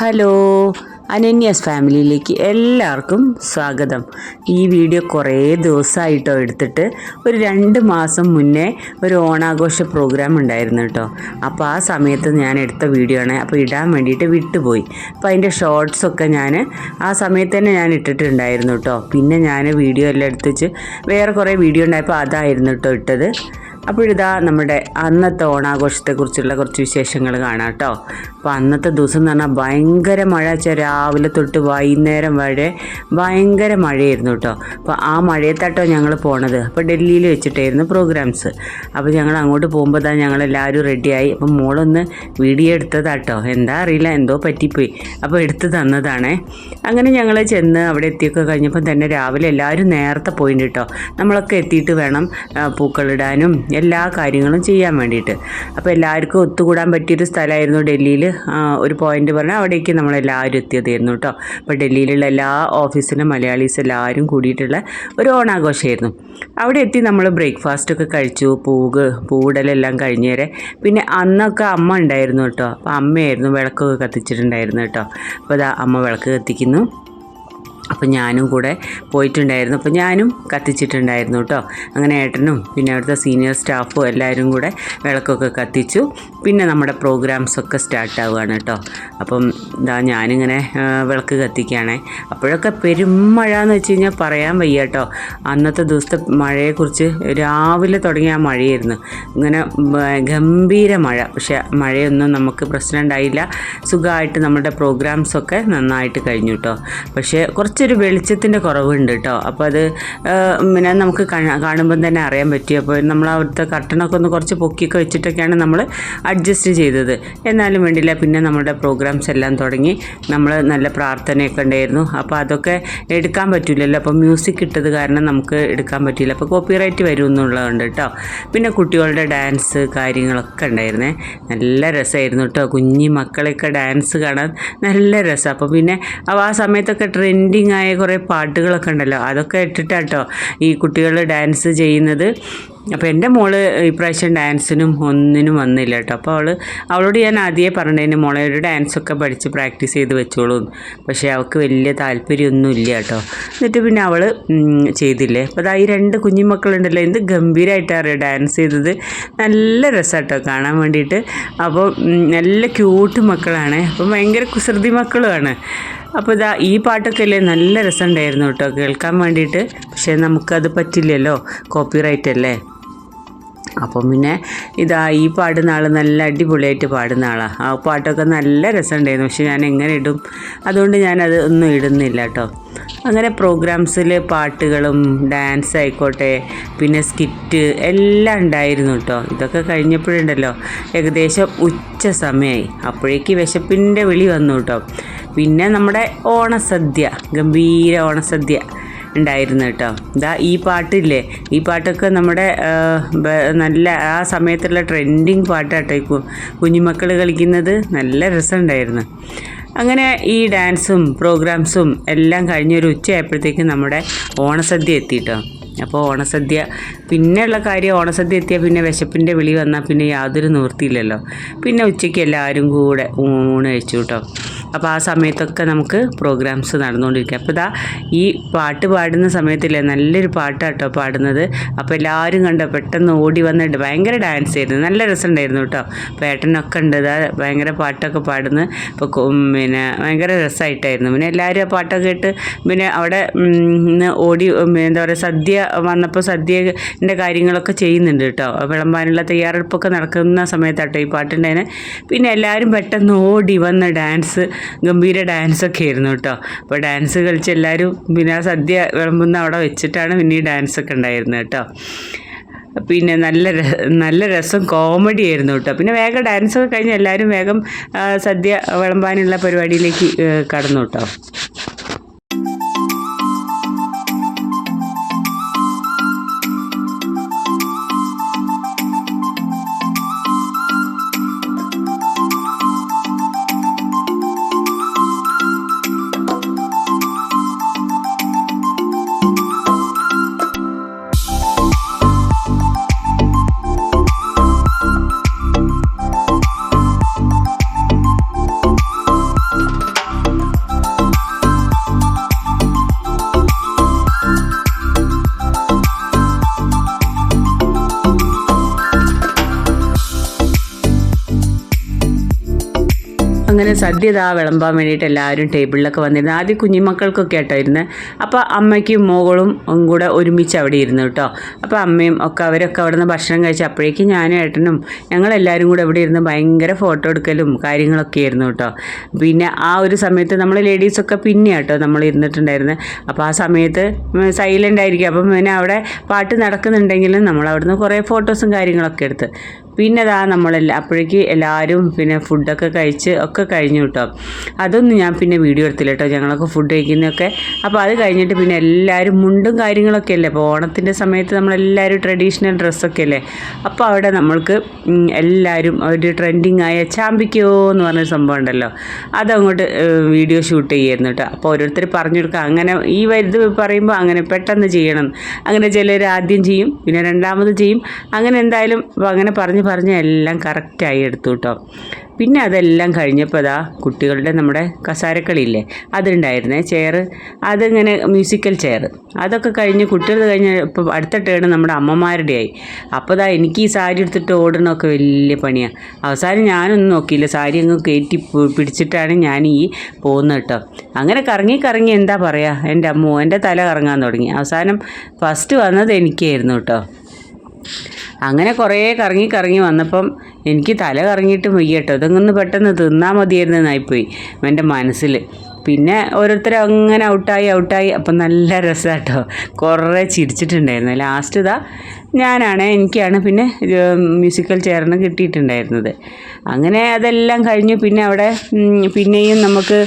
Hello അനന്യാസ് ഫാമിലിയിലേക്ക് എല്ലാവർക്കും സ്വാഗതം. ഈ വീഡിയോ കുറേ ദിവസമായിട്ടോ എടുത്തിട്ട് ഒരു രണ്ട് മാസം മുന്നേ ഒരു ഓണാഘോഷ പ്രോഗ്രാം ഉണ്ടായിരുന്നു കേട്ടോ. അപ്പോൾ ആ സമയത്ത് ഞാൻ എടുത്ത വീഡിയോ ആണ്. അപ്പോൾ ഇടാൻ വേണ്ടിയിട്ട് വിട്ടുപോയി. അപ്പോൾ അതിന്റെ ഷോർട്സൊക്കെ ഞാൻ ആ സമയത്ത് തന്നെ ഞാൻ ഇട്ടിട്ടുണ്ടായിരുന്നു കേട്ടോ. പിന്നെ ഞാൻ വീഡിയോ എല്ലാം എടുത്ത് വെച്ച് വേറെ കുറേ വീഡിയോ ഉണ്ടായപ്പോൾ അതായിരുന്നു കേട്ടോ ഇട്ടത്. അപ്പോഴിതാ നമ്മുടെ അന്നത്തെ ഓണാഘോഷത്തെക്കുറിച്ചുള്ള കുറച്ച് വിശേഷങ്ങൾ കാണാം കേട്ടോ. അപ്പോൾ അന്നത്തെ ദിവസം എന്ന് പറഞ്ഞാൽ ഭയങ്കര മഴ വെച്ചാൽ രാവിലെ തൊട്ട് വൈകുന്നേരം വരെ ഭയങ്കര മഴയായിരുന്നു കേട്ടോ. അപ്പോൾ ആ മഴയത്താട്ടോ ഞങ്ങൾ പോണത്. അപ്പോൾ ഡൽഹിയിൽ വെച്ചിട്ടായിരുന്നു പ്രോഗ്രാംസ്. അപ്പോൾ ഞങ്ങൾ അങ്ങോട്ട് പോകുമ്പോൾ തന്നെ ഞങ്ങളെല്ലാവരും റെഡിയായി. അപ്പം മോളൊന്ന് വീഡിയോ എടുത്തതാട്ടോ. എന്താ അറിയില്ല എന്തോ പറ്റിപ്പോയി. അപ്പോൾ എടുത്തു തന്നതാണേ. അങ്ങനെ ഞങ്ങൾ ചെന്ന് അവിടെ എത്തിയൊക്കെ കഴിഞ്ഞപ്പോൾ തന്നെ രാവിലെ എല്ലാവരും നേരത്തെ പോയിട്ടുണ്ട് കേട്ടോ. നമ്മളൊക്കെ എത്തിയിട്ട് വേണം പൂക്കളിടാനും എല്ലാ കാര്യങ്ങളും ചെയ്യാൻ വേണ്ടിയിട്ട്. അപ്പോൾ എല്ലാവർക്കും ഒത്തുകൂടാൻ പറ്റിയൊരു സ്ഥലമായിരുന്നു ഡൽഹിയിൽ ഒരു പോയിന്റ് പറഞ്ഞാൽ അവിടേക്ക് നമ്മളെല്ലാവരും എത്തിയതായിരുന്നു കേട്ടോ അപ്പോൾ ഡൽഹിയിലുള്ള എല്ലാ ഓഫീസിലും മലയാളീസ് എല്ലാവരും കൂടിയിട്ടുള്ള ഒരു ഓണാഘോഷമായിരുന്നു. അവിടെ എത്തി നമ്മൾ ബ്രേക്ക്ഫാസ്റ്റൊക്കെ കഴിച്ചു. പൂവ് പൂവിടലെല്ലാം കഴിഞ്ഞേരെ. പിന്നെ അന്നൊക്കെ അമ്മ ഉണ്ടായിരുന്നു കേട്ടോ അപ്പോൾ അമ്മയായിരുന്നു വിളക്കൊക്കെ കത്തിച്ചിട്ടുണ്ടായിരുന്നു കേട്ടോ അപ്പോൾ അതാ അമ്മ വിളക്ക് കത്തിക്കുന്നു. അപ്പം ഞാനും കൂടെ പോയിട്ടുണ്ടായിരുന്നു. അപ്പം ഞാനും കത്തിച്ചിട്ടുണ്ടായിരുന്നു കേട്ടോ. അങ്ങനെ ഏട്ടനും പിന്നെ അവിടുത്തെ സീനിയർ സ്റ്റാഫും എല്ലാവരും കൂടെ വിളക്കൊക്കെ കത്തിച്ചു. പിന്നെ നമ്മുടെ പ്രോഗ്രാംസൊക്കെ സ്റ്റാർട്ടാവുകയാണ് കേട്ടോ. അപ്പം ഇതാ ഞാനിങ്ങനെ വിളക്ക് കത്തിക്കുകയാണേ. അപ്പോഴൊക്കെ പെരുമഴ എന്ന് വെച്ച് കഴിഞ്ഞാൽ പറയാൻ വയ്യ കേട്ടോ. അന്നത്തെ ദിവസത്തെ മഴയെക്കുറിച്ച് രാവിലെ തുടങ്ങിയ ആ മഴയായിരുന്നു. ഇങ്ങനെ ഗംഭീര മഴ. പക്ഷെ മഴയൊന്നും നമുക്ക് പ്രശ്നം ഉണ്ടായില്ല. സുഖമായിട്ട് നമ്മുടെ പ്രോഗ്രാംസൊക്കെ നന്നായിട്ട് കഴിഞ്ഞു കേട്ടോ. പക്ഷേ കുറച്ചൊരു വെളിച്ചത്തിന്റെ കുറവുണ്ട് കേട്ടോ അപ്പോൾ അത് പിന്നെ നമുക്ക് കാണുമ്പം തന്നെ അറിയാൻ പറ്റി. അപ്പോൾ നമ്മൾ അവിടുത്തെ കർട്ടനൊക്കെ ഒന്ന് കുറച്ച് പൊക്കിയൊക്കെ വെച്ചിട്ടൊക്കെയാണ് നമ്മൾ അഡ്ജസ്റ്റ് ചെയ്തത്. എന്നാലും വേണ്ടില്ല പിന്നെ നമ്മുടെ പ്രോഗ്രാംസ് എല്ലാം തുടങ്ങി നമ്മൾ നല്ല പ്രാർത്ഥനയൊക്കെ ഉണ്ടായിരുന്നു. അപ്പോൾ അതൊക്കെ എടുക്കാൻ പറ്റില്ലല്ലോ അപ്പോൾ മ്യൂസിക് ഇട്ടത് കാരണം നമുക്ക് എടുക്കാൻ പറ്റില്ല അപ്പോൾ കോപ്പിറൈറ്റ് വരും എന്നുള്ളതുകൊണ്ട് കേട്ടോ പിന്നെ കുട്ടികളുടെ ഡാൻസ് കാര്യങ്ങളൊക്കെ ഉണ്ടായിരുന്നേ. നല്ല രസമായിരുന്നു കേട്ടോ കുഞ്ഞി മക്കളെയൊക്കെ ഡാൻസ് കാണാൻ നല്ല രസം. അപ്പോൾ പിന്നെ ആ സമയത്തൊക്കെ ട്രെൻഡിങ് ആയ കുറേ പാട്ടുകളൊക്കെ ഉണ്ടല്ലോ. അതൊക്കെ ഇട്ടിട്ടാട്ടോ ഈ കുട്ടികൾ ഡാൻസ് ചെയ്യുന്നത്. അപ്പോൾ എന്റെ മോൾ ഇപ്രാവശ്യം ഡാൻസിനും ഒന്നിനും വന്നില്ല കേട്ടോ അപ്പോൾ അവൾ അവളോട് ഞാൻ ആദ്യമേ പറഞ്ഞതിന് മോളെ ഒരു ഡാൻസൊക്കെ പഠിച്ച് പ്രാക്ടീസ് ചെയ്ത് വെച്ചോളൂ പക്ഷെ അവൾക്ക് വലിയ താല്പര്യമൊന്നും ഇല്ല കേട്ടോ എന്നിട്ട് പിന്നെ അവൾ ചെയ്തില്ലേ. അപ്പോൾ അതാ രണ്ട് കുഞ്ഞുമക്കളുണ്ടല്ലോ എന്ത് ഗംഭീരമായിട്ടാണ് അറിയാം ഡാൻസ് ചെയ്തത്. നല്ല രസമാട്ടോ കാണാൻ വേണ്ടിയിട്ട്. അപ്പോൾ നല്ല ക്യൂട്ട് മക്കളാണ്. അപ്പം ഭയങ്കര കുസൃതി മക്കളുമാണ്. അപ്പോൾ ഇതാ ഈ പാട്ടൊക്കെ അല്ലേ നല്ല രസമുണ്ടായിരുന്നു കേട്ടോ കേൾക്കാൻ വേണ്ടിയിട്ട്. പക്ഷേ നമുക്കത് പറ്റില്ലല്ലോ കോപ്പിറൈറ്റ് അല്ലേ? അപ്പം പിന്നെ ഇതാ ഈ പാടുന്ന ആൾ നല്ല അടിപൊളിയായിട്ട് പാടുന്ന ആളാണ് ആ പാട്ടൊക്കെ നല്ല രസമുണ്ടായിരുന്നു. പക്ഷെ ഞാൻ എങ്ങനെ ഇടും? അതുകൊണ്ട് ഞാനത് ഒന്നും ഇടുന്നില്ല കേട്ടോ. അങ്ങനെ പ്രോഗ്രാംസിൽ പാട്ടുകളും ഡാൻസ് ആയിക്കോട്ടെ പിന്നെ സ്കിറ്റ് എല്ലാം ഉണ്ടായിരുന്നു കേട്ടോ. ഇതൊക്കെ കഴിഞ്ഞപ്പോഴുണ്ടല്ലോ. ഏകദേശം ഉച്ച സമയമായി അപ്പോഴേക്ക് വിശപ്പിന്റെ വിളി വന്നു കേട്ടോ. പിന്നെ നമ്മുടെ ഓണസദ്യ ഗംഭീര ഓണസദ്യ ഉണ്ടായിരുന്നു കേട്ടോ. ഇതാ ഈ പാട്ടില്ലേ? ഈ പാട്ടൊക്കെ നമ്മുടെ നല്ല ആ സമയത്തുള്ള ട്രെൻഡിങ് പാട്ടാട്ടോ ഈ കുഞ്ഞുമക്കൾ കളിക്കുന്നത്. നല്ല രസമുണ്ടായിരുന്നു. അങ്ങനെ ഈ ഡാൻസും പ്രോഗ്രാംസും എല്ലാം കഴിഞ്ഞൊരു ഉച്ചയായപ്പോഴത്തേക്കും നമ്മുടെ ഓണസദ്യ എത്തിയിട്ടോ അപ്പോൾ ഓണസദ്യ പിന്നെയുള്ള കാര്യം ഓണസദ്യ എത്തിയാൽ പിന്നെ വിശപ്പിന്റെ വിളി വന്നാൽ പിന്നെ യാതൊരു നിവൃത്തിയില്ലല്ലോ. പിന്നെ ഉച്ചയ്ക്ക് എല്ലാവരും കൂടെ ഊണ് കഴിച്ചു കേട്ടോ അപ്പോൾ ആ സമയത്തൊക്കെ നമുക്ക് പ്രോഗ്രാംസ് നടന്നുകൊണ്ടിരിക്കുക അപ്പോൾ ഇതാ ഈ പാട്ട് പാടുന്ന സമയത്തില്ലേ നല്ലൊരു പാട്ടാട്ടോ പാടുന്നത്. അപ്പോൾ എല്ലാവരും കണ്ടോ പെട്ടെന്ന് ഓടി വന്നിട്ട് ഭയങ്കര ഡാൻസ് ആയിരുന്നു. നല്ല രസമുണ്ടായിരുന്നു കേട്ടോ പേട്ടനൊക്കെ ഉണ്ട് ഇതാ ഭയങ്കര പാട്ടൊക്കെ പാടുന്നത് ഇപ്പോൾ പിന്നെ ഭയങ്കര രസമായിട്ടായിരുന്നു പിന്നെ എല്ലാവരും ആ പാട്ടൊക്കെ കേട്ട് പിന്നെ അവിടെ ഓടി എന്താ പറയുക സദ്യ വന്നപ്പോൾ സദ്യന്റെ കാര്യങ്ങളൊക്കെ ചെയ്യുന്നുണ്ട് കേട്ടോ. വിളമ്പാനുള്ള തയ്യാറെടുപ്പൊക്കെ നടക്കുന്ന സമയത്താട്ടോ ഈ പാട്ടുണ്ടായിന് പിന്നെ എല്ലാവരും പെട്ടെന്ന് ഓടി വന്ന ഡാൻസ് ഗംഭീര ഡാൻസൊക്കെ ആയിരുന്നു കേട്ടോ. അപ്പോൾ ഡാൻസ് കളിച്ച് എല്ലാവരും പിന്നെ ആ സദ്യ വിളമ്പുന്ന അവിടെ വെച്ചിട്ടാണ് പിന്നെ ഈ ഡാൻസൊക്കെ ഉണ്ടായിരുന്നത് കേട്ടോ. പിന്നെ നല്ല നല്ല രസം കോമഡി ആയിരുന്നു കേട്ടോ. പിന്നെ വേഗം ഡാൻസൊക്കെ കഴിഞ്ഞ് എല്ലാവരും വേഗം സദ്യ വിളമ്പാനുള്ള പരിപാടിയിലേക്ക് കടന്നു കേട്ടോ. അങ്ങനെ സദ്യ ഇതാ വിളമ്പാൻ വേണ്ടിയിട്ട് എല്ലാവരും ടേബിളിലൊക്കെ വന്നിരുന്നു. ആദ്യം കുഞ്ഞുമക്കൾക്കൊക്കെ ആട്ടോ ഇരുന്ന്. അപ്പോൾ അമ്മയ്ക്കും മോകളും കൂടെ ഒരുമിച്ച് അവിടെ ഇരുന്നു കേട്ടോ അപ്പോൾ അമ്മയും ഒക്കെ അവരൊക്കെ അവിടെ നിന്ന് ഭക്ഷണം കഴിച്ച് അപ്പോഴേക്കും ഞാനും ഏട്ടനും ഞങ്ങളെല്ലാവരും കൂടെ ഇവിടെ ഇരുന്ന് ഭയങ്കര ഫോട്ടോ എടുക്കലും കാര്യങ്ങളൊക്കെ ആയിരുന്നു കേട്ടോ പിന്നെ ആ ഒരു സമയത്ത് നമ്മൾ ലേഡീസൊക്കെ പിന്നെ കേട്ടോ നമ്മൾ ഇരുന്നിട്ടുണ്ടായിരുന്നത് അപ്പോൾ ആ സമയത്ത് സൈലന്റ് ആയിരിക്കും. അപ്പം പിന്നെ അവിടെ പാട്ട് നടക്കുന്നുണ്ടെങ്കിലും നമ്മൾ അവിടുന്ന് കുറേ ഫോട്ടോസും കാര്യങ്ങളൊക്കെ എടുത്ത്. പിന്നെ അതാ നമ്മളെല്ലാം അപ്പോഴേക്ക് എല്ലാവരും പിന്നെ ഫുഡൊക്കെ കഴിച്ച് ഒക്കെ കഴിഞ്ഞു കേട്ടോ അതൊന്നും ഞാൻ പിന്നെ വീഡിയോ എടുത്തില്ല കേട്ടോ ഞങ്ങളൊക്കെ ഫുഡ് കഴിക്കുന്നതൊക്കെ. അപ്പോൾ അത് കഴിഞ്ഞിട്ട് പിന്നെ എല്ലാവരും മുണ്ടും കാര്യങ്ങളൊക്കെ അല്ലേ? അപ്പോൾ ഓണത്തിന്റെ സമയത്ത് നമ്മളെല്ലാവരും ട്രഡീഷണൽ ഡ്രസ്സൊക്കെ അല്ലേ? അപ്പോൾ അവിടെ നമ്മൾക്ക് എല്ലാവരും ഒരു ട്രെൻഡിങ് ആയ ചാമ്പിക്കോ എന്ന് പറഞ്ഞൊരു സംഭവം ഉണ്ടല്ലോ. അതങ്ങോട്ട് വീഡിയോ ഷൂട്ട് ചെയ്യുന്നു കേട്ടോ അപ്പോൾ ഓരോരുത്തർ പറഞ്ഞു കൊടുക്കുക അങ്ങനെ ഈ ഇത് പറയുമ്പോൾ അങ്ങനെ പെട്ടെന്ന് ചെയ്യണം. അങ്ങനെ ചിലർ ആദ്യം ചെയ്യും പിന്നെ രണ്ടാമത് ചെയ്യും. അങ്ങനെ എന്തായാലും അങ്ങനെ പറഞ്ഞ് പറഞ്ഞ് എല്ലാം കറക്റ്റായി എടുത്തു കേട്ടോ പിന്നെ അതെല്ലാം കഴിഞ്ഞപ്പോൾ അതാ കുട്ടികളുടെ നമ്മുടെ കസാരക്കളിയില്ലേ അതുണ്ടായിരുന്നേ ചെയർ അതിങ്ങനെ മ്യൂസിക്കൽ ചെയർ അതൊക്കെ കഴിഞ്ഞ് കുട്ടികൾ കഴിഞ്ഞ് ഇപ്പോൾ അടുത്ത ടേൺ നമ്മുടെ അമ്മമാരുടെ ആയി. അപ്പോൾ ഇതാ എനിക്ക് ഈ സാരി എടുത്തിട്ട് ഓടണമൊക്കെ വലിയ പണിയാണ് അവസാനം ഞാനൊന്നും നോക്കിയില്ല. സാരി അങ്ങ് കയറ്റി പിടിച്ചിട്ടാണ് ഞാൻ ഈ പോകുന്നത് കേട്ടോ അങ്ങനെ കറങ്ങി കറങ്ങി എന്താ പറയുക എന്റെ അമ്മ എന്റെ തല കറങ്ങാൻ തുടങ്ങി. അവസാനം ഫസ്റ്റ് വന്നത് എനിക്കായിരുന്നു കേട്ടോ അങ്ങനെ കുറേ കറങ്ങി കറങ്ങി വന്നപ്പം എനിക്ക് തല കറങ്ങിയിട്ട് വയ്യ കേട്ടോ ഇതൊന്ന് പെട്ടെന്ന് തിന്നാൽ മതിയായിരുന്നു എന്നായിപ്പോയി എന്റെ മനസ്സിൽ. പിന്നെ ഓരോരുത്തർ അങ്ങനെ ഔട്ടായി ഔട്ടായി. അപ്പം നല്ല രസമാട്ടോ. കുറേ ചിരിച്ചിട്ടുണ്ടായിരുന്നു. ലാസ്റ്റ് ഇതാ ഞാനാണ് എനിക്കാണ് പിന്നെ മ്യൂസിക്കൽ ചെയറിന് കിട്ടിയിട്ടുണ്ടായിരുന്നത്. അങ്ങനെ അതെല്ലാം കഴിഞ്ഞു. പിന്നെ അവിടെ പിന്നെയും നമുക്ക്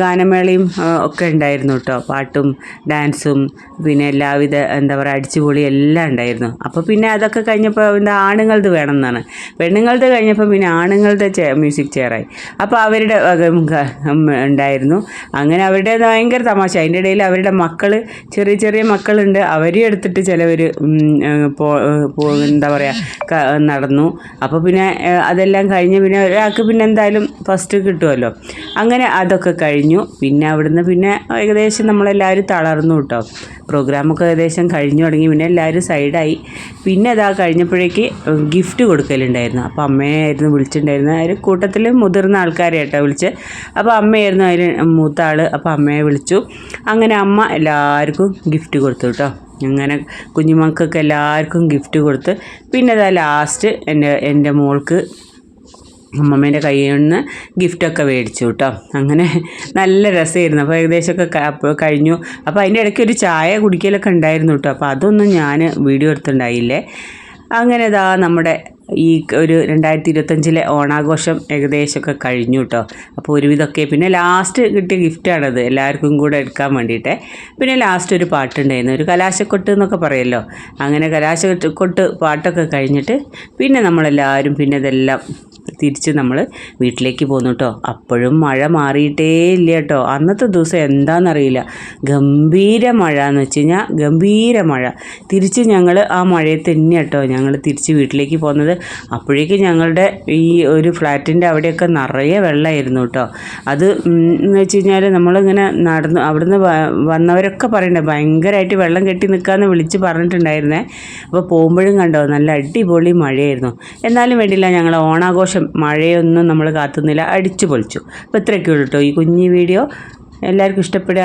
ഗാനമേളയും ഒക്കെ ഉണ്ടായിരുന്നു കേട്ടോ. പാട്ടും ഡാൻസും പിന്നെ എല്ലാവിധ എന്താ പറയുക അടിച്ചുപൊളി എല്ലാം ഉണ്ടായിരുന്നു. അപ്പോൾ പിന്നെ അതൊക്കെ കഴിഞ്ഞപ്പോൾ എന്താ ആണുങ്ങളത് വേണം എന്നാണ് പെണ്ണുങ്ങളത് കഴിഞ്ഞപ്പോൾ പിന്നെ ആണുങ്ങളുടെ മ്യൂസിക് ചെയറായി അപ്പോൾ അവരുടെ ഉണ്ടായിരുന്നു. അങ്ങനെ അവരുടെ ഭയങ്കര തമാശ. അതിന്റെ ഇടയിൽ അവരുടെ മക്കൾ ചെറിയ ചെറിയ മക്കളുണ്ട്. അവരെയും എടുത്തിട്ട് ചിലവർ പോ എന്താ പറയുക നടന്നു. അപ്പോൾ പിന്നെ അതെല്ലാം കഴിഞ്ഞ് പിന്നെ ഒരാൾക്ക് പിന്നെ എന്തായാലും ഫസ്റ്റ് കിട്ടുമല്ലോ അങ്ങനെ അതൊക്കെ കഴിഞ്ഞു. പിന്നെ അവിടുന്ന് പിന്നെ ഏകദേശം നമ്മളെല്ലാവരും തളർന്നു കേട്ടോ പ്രോഗ്രാമൊക്കെ ഏകദേശം കഴിഞ്ഞു തുടങ്ങി. പിന്നെ എല്ലാവരും സൈഡായി പിന്നെ അതാ കഴിഞ്ഞപ്പോഴേക്ക് ഗിഫ്റ്റ് കൊടുക്കലുണ്ടായിരുന്നു. അപ്പോൾ അമ്മയായിരുന്നു വിളിച്ചിട്ടുണ്ടായിരുന്നത്. അതിൽ കൂട്ടത്തിൽ മുതിർന്ന ആൾക്കാരെ കേട്ടോ വിളിച്ച്. അപ്പോൾ അമ്മയായിരുന്നു അതിൽ മൂത്ത ആൾ അപ്പോൾ അമ്മയെ വിളിച്ചു. അങ്ങനെ അമ്മ എല്ലാവർക്കും ഗിഫ്റ്റ് കൊടുത്തു കേട്ടോ അങ്ങനെ കുഞ്ഞുമക്കൾക്ക് എല്ലാവർക്കും ഗിഫ്റ്റ് കൊടുത്ത് പിന്നെ അതാ ലാസ്റ്റ് എന്റെ എന്റെ മോൾക്ക് അമ്മമ്മേന്റെ കയ്യിൽ നിന്ന് ഗിഫ്റ്റൊക്കെ മേടിച്ചു കേട്ടോ അങ്ങനെ നല്ല രസമായിരുന്നു. അപ്പോൾ ഏകദേശമൊക്കെ കഴിഞ്ഞു. അപ്പോൾ അതിന്റെ ഇടയ്ക്ക് ഒരു ചായ കുടിക്കലൊക്കെ ഉണ്ടായിരുന്നു കേട്ടോ അപ്പോൾ അതൊന്നും ഞാൻ വീഡിയോ എടുത്തിട്ടുണ്ടായില്ലേ? അങ്ങനെ ഇതാ നമ്മുടെ ഈ ഒരു രണ്ടായിരത്തി ഇരുപത്തഞ്ചിലെ ഓണാഘോഷം ഏകദേശമൊക്കെ കഴിഞ്ഞു കേട്ടോ അപ്പോൾ ഒരുവിധമൊക്കെ പിന്നെ ലാസ്റ്റ് കിട്ടിയ ഗിഫ്റ്റാണത് എല്ലാവർക്കും കൂടെ എടുക്കാൻ വേണ്ടിയിട്ട്. പിന്നെ ലാസ്റ്റ് ഒരു പാട്ടുണ്ടായിരുന്നു. ഒരു കലാശക്കൊട്ട് എന്നൊക്കെ പറയല്ലോ. അങ്ങനെ കലാശക്കൊട്ട് പാട്ടൊക്കെ കഴിഞ്ഞിട്ട് പിന്നെ നമ്മളെല്ലാവരും പിന്നെ ഇതെല്ലാം തിരിച്ച് നമ്മൾ വീട്ടിലേക്ക് പോന്നു കേട്ടോ. അപ്പോഴും മഴ മാറിയിട്ടേ ഇല്ല കേട്ടോ. അന്നത്തെ ദിവസം എന്താണെന്നറിയില്ല ഗംഭീര മഴ എന്ന് വെച്ച് കഴിഞ്ഞാൽ ഗംഭീര മഴ. തിരിച്ച് ഞങ്ങൾ ആ മഴയെ തന്നെ കേട്ടോ ഞങ്ങൾ തിരിച്ച് വീട്ടിലേക്ക് പോകുന്നത്. അപ്പോഴേക്കും ഞങ്ങളുടെ ഈ ഒരു ഫ്ലാറ്റിന്റെ അവിടെയൊക്കെ നിറയെ വെള്ളമായിരുന്നു കേട്ടോ. അത് എന്ന് വെച്ച് കഴിഞ്ഞാൽ നമ്മളിങ്ങനെ നടന്ന് അവിടുന്ന് വന്നവരൊക്കെ പറയണ്ടേ ഭയങ്കരമായിട്ട് വെള്ളം കെട്ടി നിൽക്കാമെന്ന് വിളിച്ച് പറഞ്ഞിട്ടുണ്ടായിരുന്നേ. അപ്പോൾ പോകുമ്പോഴും കണ്ടോ നല്ല അടിപൊളി മഴയായിരുന്നു. എന്നാലും വേണ്ടിയില്ല ഞങ്ങൾ ഓണാഘോഷം മഴയൊന്നും നമ്മൾ കാത്തുന്നില്ല. അടിച്ചു പൊളിച്ചു. അപ്പോൾ ഇത്രയൊക്കെ ഉള്ളൂ കേട്ടോ ഈ കുഞ്ഞി വീഡിയോ. എല്ലാവർക്കും ഇഷ്ടപ്പെടുക